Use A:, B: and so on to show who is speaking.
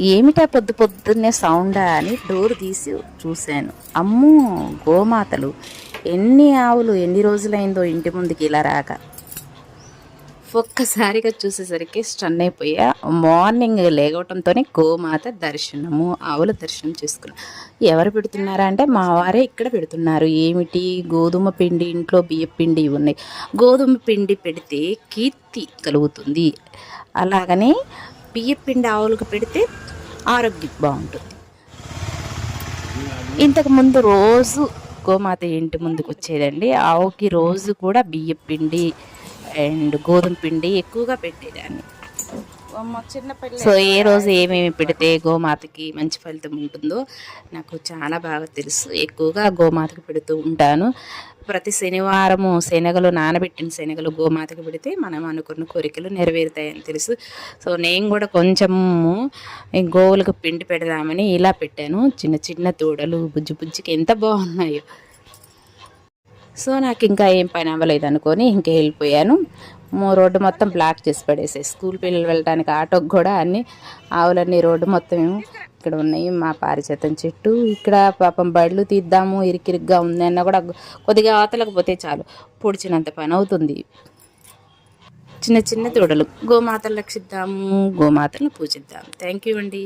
A: ఏమిటా పొద్దు పొద్దున్నే సౌండా అని డోర్ తీసి చూశాను. అమ్మో గోమాతలు ఎన్ని ఆవులు ఎన్ని రోజులైందో ఇంటి ముందుకి ఇలా రాక. ఒక్కసారిగా చూసేసరికి స్టన్ అయిపోయా. మార్నింగ్ లేగవటంతోనే గోమాత దర్శనము ఆవుల దర్శనం చేసుకున్నాం. ఎవరు పెడుతున్నారా అంటే మా వారే ఇక్కడ పెడుతున్నారు. ఏమిటి? గోధుమ పిండి ఇంట్లో బియ్యం పిండి ఉన్నాయి. గోధుమ పిండి పెడితే కీర్తి కలుగుతుంది. అలాగనే బియ్య పిండి ఆవులకు పెడితే ఆరోగ్యం బాగుంటుంది. ఇంతకు ముందు రోజు గోమాత ఇంటి ముందుకు వచ్చేదండి. ఆవుకి రోజు కూడా బియ్య పిండి అండ్ గోధుమ పిండి ఎక్కువగా పెట్టేదాన్ని. సో ఏ రోజు ఏమేమి పెడితే గోమాతకి మంచి ఫలితం ఉంటుందో నాకు చాలా బాగా తెలుసు. ఎక్కువగా గోమాతకి పెడుతూ ఉంటాను. ప్రతి శనివారము శనగలు నానబెట్టిన శనగలు గోమాతకి పెడితే మనం అనుకున్న కోరికలు నెరవేరుతాయని తెలుసు. సో నేను కూడా కొంచెము గోవులకు పిండి పెడదామని ఇలా పెట్టాను. చిన్న చిన్న దూడలు బుజ్జి బుజ్జికి ఎంత బాగున్నాయో. సో నాకు ఇంకా ఏం పని అవ్వలేదు అనుకొని ఇంకా వెళ్ళిపోయాను. రోడ్డు మొత్తం బ్లాక్ చేసి పడేసాయి స్కూల్ పిల్లలు వెళ్ళడానికి ఆటోకి కూడా అన్ని ఆవులన్నీ రోడ్డు మొత్తం ఇక్కడ ఉన్నాయి మా పారిచేతం చెట్టు. ఇక్కడ పాపం బళ్ళు తీద్దాము ఇరికిరిగ్గా ఉంది అన్న కూడా కొద్దిగా అవతలకు పోతే చాలు. పొడిచినంత పని అవుతుంది. చిన్న చిన్న తోడలు. గోమాతలు రక్షిద్దాము గోమాతలను పూజిద్దాం. థ్యాంక్ యూ అండి.